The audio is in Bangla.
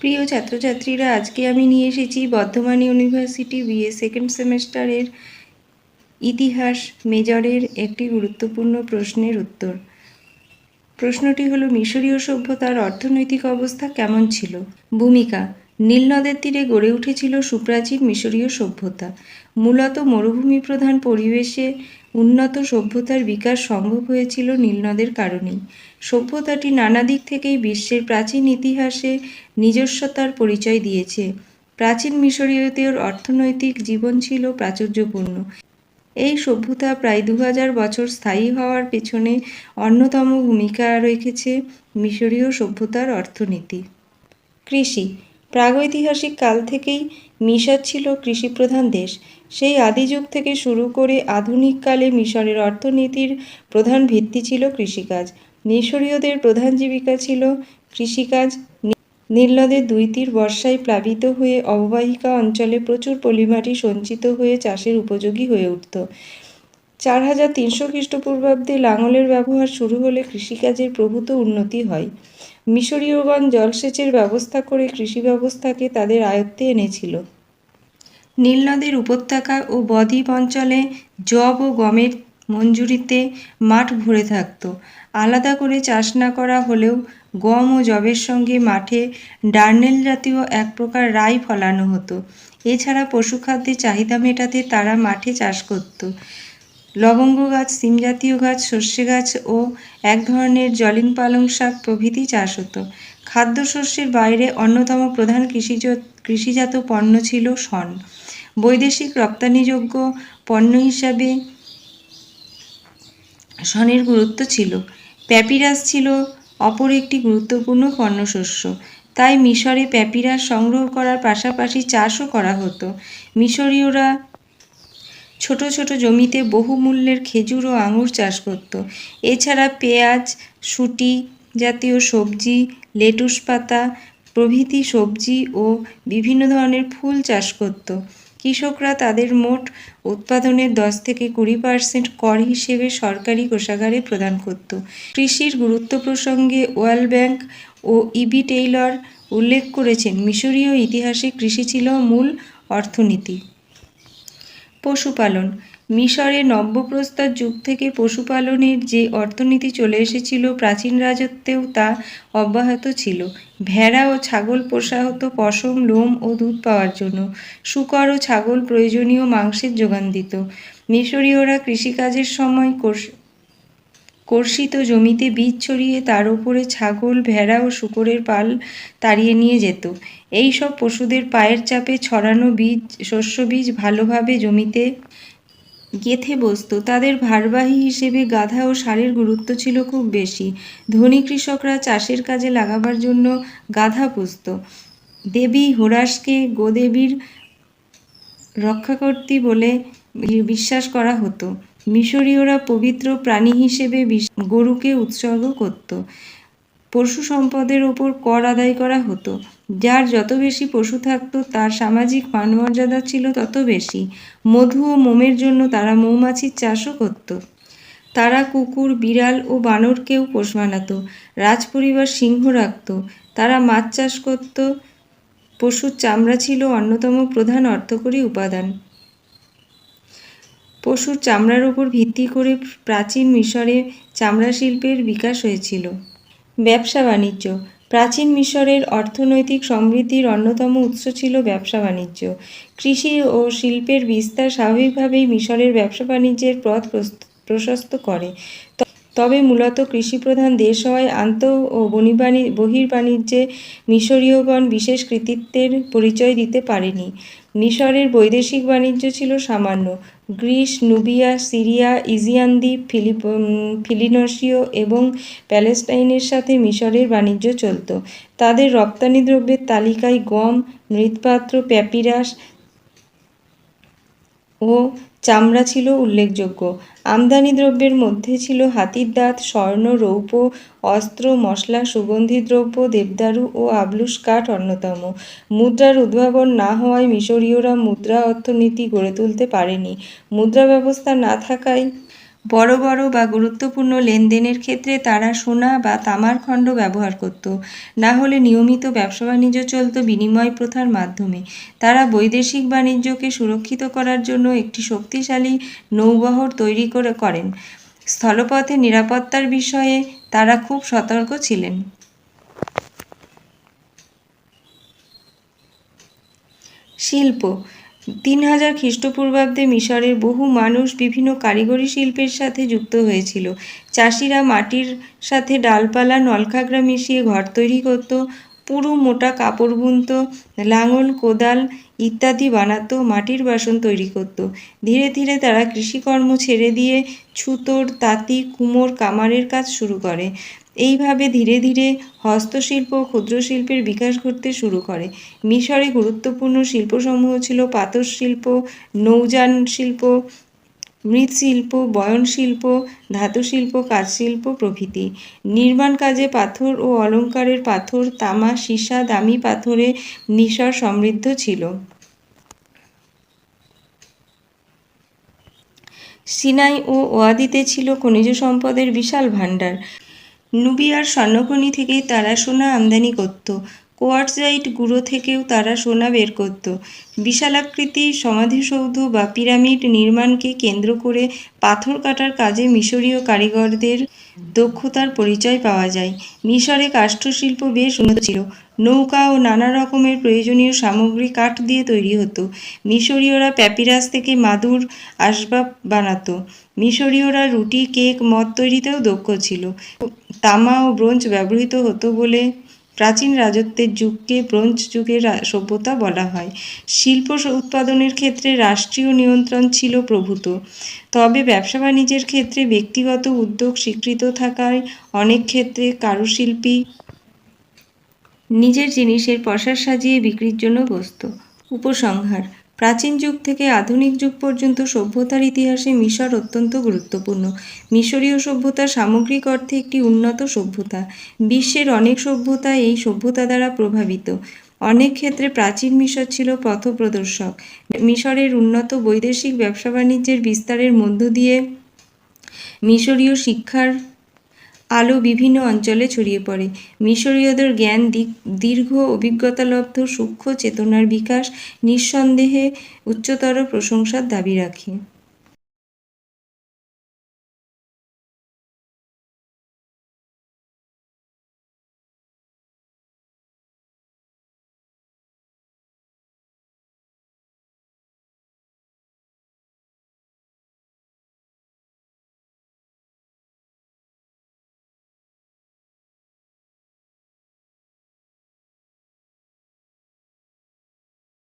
প্রিয় ছাত্রছাত্রীরা, আজকে আমি নিয়ে এসেছি বর্ধমান ইউনিভার্সিটি বিএ সেকেন্ড সেমেস্টারের ইতিহাস মেজরের একটি গুরুত্বপূর্ণ প্রশ্নের উত্তর। প্রশ্নটি হলো, মিশরীয় সভ্যতার অর্থনৈতিক অবস্থা কেমন ছিল? ভূমিকা, নীল নদের তীরে গড়ে উঠেছিল সুপ্রাচীন মিশরীয় সভ্যতা। মূলত মরুভূমি প্রধান পরিবেশে উন্নত সভ্যতার বিকাশ সম্ভব হয়েছিল নীলনদের কারণেই। সভ্যতাটি নানা দিক থেকেই বিশ্বের প্রাচীন ইতিহাসে নিজস্বতার পরিচয় দিয়েছে। প্রাচীন মিশরীয়দের অর্থনৈতিক জীবন ছিল প্রাচুর্যপূর্ণ। এই সভ্যতা প্রায় দু হাজার বছর স্থায়ী হওয়ার পেছনে অন্যতম ভূমিকা রেখেছে মিশরীয় সভ্যতার অর্থনীতি। কৃষি প্রাগৈতিহাসিক কাল থেকেই মিশর ছিল কৃষিপ্রধান দেশ। সেই আদি যুগ থেকে শুরু করে আধুনিক কালে মিশরের অর্থনীতির প্রধান ভিত্তি ছিল কৃষিকাজ। মিশরীয়দের প্রধান জীবিকা ছিল কৃষিকাজ। নীল নদের দুই তীর বর্ষায় প্লাবিত হয়ে অববাহিকা অঞ্চলে প্রচুর পলিমাটি সঞ্চিত হয়ে চাষের উপযোগী হয়ে উঠত। চার হাজার তিনশো খ্রিস্টপূর্বাব্দে লাঙলের ব্যবহার শুরু হলে কৃষিকাজের প্রভূত উন্নতি হয়। মিশরীয়গণ জলসেচের ব্যবস্থা করে কৃষি ব্যবস্থাকে তাদের আয়ত্তে এনেছিল। নীল নদের উপত্যকা ও বদ্বীপ অঞ্চলে যব ও গমের মঞ্জুরিতে মাঠ ভরে থাকত। আলাদা করে চাষ না করা হলেও গম ও যবের সঙ্গে মাঠে ডার্নেল জাতীয় এক প্রকার রাই ফলানো হতো। এছাড়া পশুখাদ্যের চাহিদা মেটাতে তারা মাঠে চাষ করত। লবঙ্গ গাছ, সিম জাতীয় গাছ, সর্ষে গাছ ও এক ধরনের জলিন পালং শাক প্রভৃতি চাষ হতো। খাদ্যশস্যের বাইরে অন্যতম প্রধান কৃষিজ, কৃষিজাত পণ্য ছিল শন। বৈদেশিক রপ্তানিযোগ্য পণ্য হিসাবে শনের গুরুত্ব ছিল। প্যাপিরাস ছিল অপর একটি গুরুত্বপূর্ণ পণ্যশস্য। তাই মিশরে প্যাপিরাস সংগ্রহ করার পাশাপাশি চাষও করা হতো। মিশরীয়রা ছোট ছোট জমিতে বহুমূল্যের খেজুর ও আঙুর চাষ করত। এছাড়া পেঁয়াজ, শুটি জাতীয় সবজি, লেটুস পাতা, প্রভৃতি সবজি ও বিভিন্ন ধরনের ফুল চাষ করত। কৃষকরা তাদের মোট উৎপাদনের দশ থেকে কুড়ি পার্সেন্ট কর হিসেবে সরকারি কোষাগারে প্রদান করত। কৃষির গুরুত্ব প্রসঙ্গে ওয়ার্ল্ড ব্যাংক ও ইবি টেইলর উল্লেখ করেছেন, মিশরীয় ইতিহাসে কৃষি ছিল মূল অর্থনীতি। পশুপালন। মিশরে নব্যপ্রস্তর যুগ থেকে পশুপালনের যে অর্থনীতি চলে এসেছিল, প্রাচীন রাজত্বেও তা অব্যাহত ছিল। ভেড়া ও ছাগল পোষা হতো পশম, লোম ও দুধ পাওয়ার জন্য। শুকর ও ছাগল প্রয়োজনীয় মাংসের যোগান দিত। মিশরীয়রা কৃষিকাজের সময় কর্ষিত জমিতে বীজ ছড়িয়ে তার উপরে ছাগল, ভেড়া ও শুকরের পাল তাড়িয়ে নিয়ে যেত। এই সব পশুদের পায়ের চাপে ছড়ানো বীজ, শস্য বীজ ভালোভাবে জমিতে গেথে বসত। তাদের ভারবাহী হিসেবে গাধা ও ষাঁড়ের গুরুত্ব ছিল খুব বেশি। ধনী কৃষকরা চাষের কাজে লাগাবার জন্য গাধা পুষত। দেবী হোরাসকে গোদেবীর রক্ষাকর্ত্রী বলে বিশ্বাস করা হতো। মিশরীয়রা পবিত্র প্রাণী হিসেবে গরুকে উৎসর্গ করত। পশু সম্পদের ওপর কর আদায় করা হতো। যার যত বেশি পশু থাকতো, তার সামাজিক মানমর্যাদা ছিল তত বেশি। মধু ও মোমের জন্য তারা মৌমাছির চাষও করত। তারা কুকুর, বিড়াল ও বানরকেও পোষ মানাতো। রাজপরিবার সিংহ রাখত। তারা মাছ চাষ করত। পশুর চামড়া ছিল অন্যতম প্রধান অর্থকরী উপাদান। পশুর চামড়ার ওপর ভিত্তি করে প্রাচীন মিশরে চামড়া শিল্পের বিকাশ হয়েছিল। ব্যবসা বাণিজ্য। প্রাচীন মিশরের অর্থনৈতিক সমৃদ্ধির অন্যতম উৎস ছিল ব্যবসা বাণিজ্য। কৃষি ও শিল্পের বিস্তার স্বাভাবিকভাবেই মিশরের ব্যবসা বাণিজ্যের পথ প্রশস্ত করে। তবে মূলত কৃষিপ্রধান দেশ হওয়ায় আন্ত ও বনিবাণী বহির্বাণিজ্যে মিশরীয়গণ বিশেষ কৃতিত্বের পরিচয় দিতে পারেনি। মিশরের বৈদেশিক বাণিজ্য ছিল সামান্য। গ্রিস, নুবিয়া, সিরিয়া ইজিয়ান দ্বীপ ফিলিপ ফিলিনসীয় এবং প্যালেস্টাইনের সাথে মিশরের বাণিজ্য চলত। তাদের রপ্তানি দ্রব্যের তালিকায় গম, মৃৎপাত্র, প্যাপিরাস ও চামড়া ছিল উল্লেখযোগ্য। আমদানি দ্রব্যের মধ্যে ছিল হাতির দাঁত, স্বর্ণ, রৌপ্য, অস্ত্র, মশলা, সুগন্ধি দ্রব্য, দেবদারু ও আবলুস কাঠ অন্যতম। মুদ্রার উদ্ভাবন না হওয়ায় মিশরীয়রা মুদ্রা অর্থনীতি গড়ে তুলতে পারেনি। মুদ্রা ব্যবস্থা না থাকায় বড় বড় বা গুরুত্বপূর্ণ লেনদেনের ক্ষেত্রে তারা সোনা বা তামার খণ্ড ব্যবহার করত। না হলে নিয়মিত ব্যবসা বাণিজ্য চলত বিনিময় প্রথার মাধ্যমে। তারা বৈদেশিক বাণিজ্যকে সুরক্ষিত করার জন্য একটি শক্তিশালী নৌবহর তৈরি করে করেন। স্থলপথে নিরাপত্তার বিষয়ে তারা খুব সতর্ক ছিলেন। শিল্প তিন হাজার খ্রিস্টপূর্বাব্দে মিশরের বহু মানুষ বিভিন্ন কারিগরি শিল্পের সাথে যুক্ত হয়েছিল। চাষিরা মাটির সাথে ডালপালা, নলখাগড়া মিশিয়ে ঘর তৈরি করত, পুরু মোটা কাপড় বুনত, লাঙল, কোদাল ইত্যাদি বানাতো, মাটির বাসন তৈরি করত। ধীরে ধীরে তারা কৃষিকর্ম ছেড়ে দিয়ে ছুতোর, তাঁতি, কুমোর, কামারের কাজ শুরু করে। এইভাবে ধীরে ধীরে হস্তশিল্প ও ক্ষুদ্র শিল্পের বিকাশ ঘটতে শুরু করে। মিশরে গুরুত্বপূর্ণ শিল্পসমূহ ছিল পাথর শিল্প নৌযান শিল্প, মৃৎশিল্প বয়ন শিল্প ধাতু শিল্প কাজ শিল্প প্রভৃতি। নির্মাণ কাজে পাথর ও অলংকারের পাথর, তামা, সীসা, দামি পাথরে মিশর সমৃদ্ধ ছিল। সিনাই ও ওয়াদিতে ছিল খনিজ সম্পদের বিশাল ভাণ্ডার। নুবিয়ার স্বর্ণখনি থেকে তারা সোনা আমদানি করত। কোয়ার্টজাইট গুঁড়ো থেকেও তারা সোনা বের করত। বিশালাকৃতি, সমাধিসৌধ বা পিরামিড নির্মাণকে কেন্দ্র করে পাথর কাটার কাজে মিশরীয় কারিগরদের দক্ষতার পরিচয় পাওয়া যায়। মিশরে কাষ্ঠশিল্প বেশ উন্নত ছিল। নৌকা ও নানা রকমের প্রয়োজনীয় সামগ্রী কাঠ দিয়ে তৈরি হতো। মিশরীয়রা প্যাপিরাস থেকে মাদুর, আসবাব বানাতো। মিশরীয়রা রুটি, কেক, মদ তৈরিতেও দক্ষ ছিল। তামা ও ব্রোঞ্জ ব্যবহৃত হতো বলে প্রাচীন রাজত্বের যুগকে ব্রোঞ্জ যুগের সভ্যতা বলা হয়। শিল্প উৎপাদনের ক্ষেত্রে রাষ্ট্রীয় নিয়ন্ত্রণ ছিল প্রভূত। তবে ব্যবসা বাণিজ্যের ক্ষেত্রে ব্যক্তিগত উদ্যোগ স্বীকৃত থাকায় অনেক ক্ষেত্রে কারুশিল্পী নিজের জিনিসের পসার সাজিয়ে বিক্রির জন্য বসত উপসংহার প্রাচীন যুগ থেকে আধুনিক যুগ পর্যন্ত সভ্যতার ইতিহাসে মিশর অত্যন্ত গুরুত্বপূর্ণ। মিশরীয় সভ্যতা সামগ্রিক অর্থে একটি উন্নত সভ্যতা। বিশ্বের অনেক সভ্যতা এই সভ্যতা দ্বারা প্রভাবিত। অনেক ক্ষেত্রে প্রাচীন মিশর ছিল পথপ্রদর্শক। মিশরের উন্নত বৈদেশিক ব্যবসা বাণিজ্যের বিস্তারের মধ্য দিয়ে মিশরীয় শিক্ষার আলো বিভিন্ন অঞ্চলে ছড়িয়ে পড়ে। মিশরীয়দের জ্ঞান দীর্ঘ অভিজ্ঞতালব্ধ সূক্ষ্ম চেতনার বিকাশ নিঃসন্দেহে উচ্চতর প্রশংসার দাবি রাখে।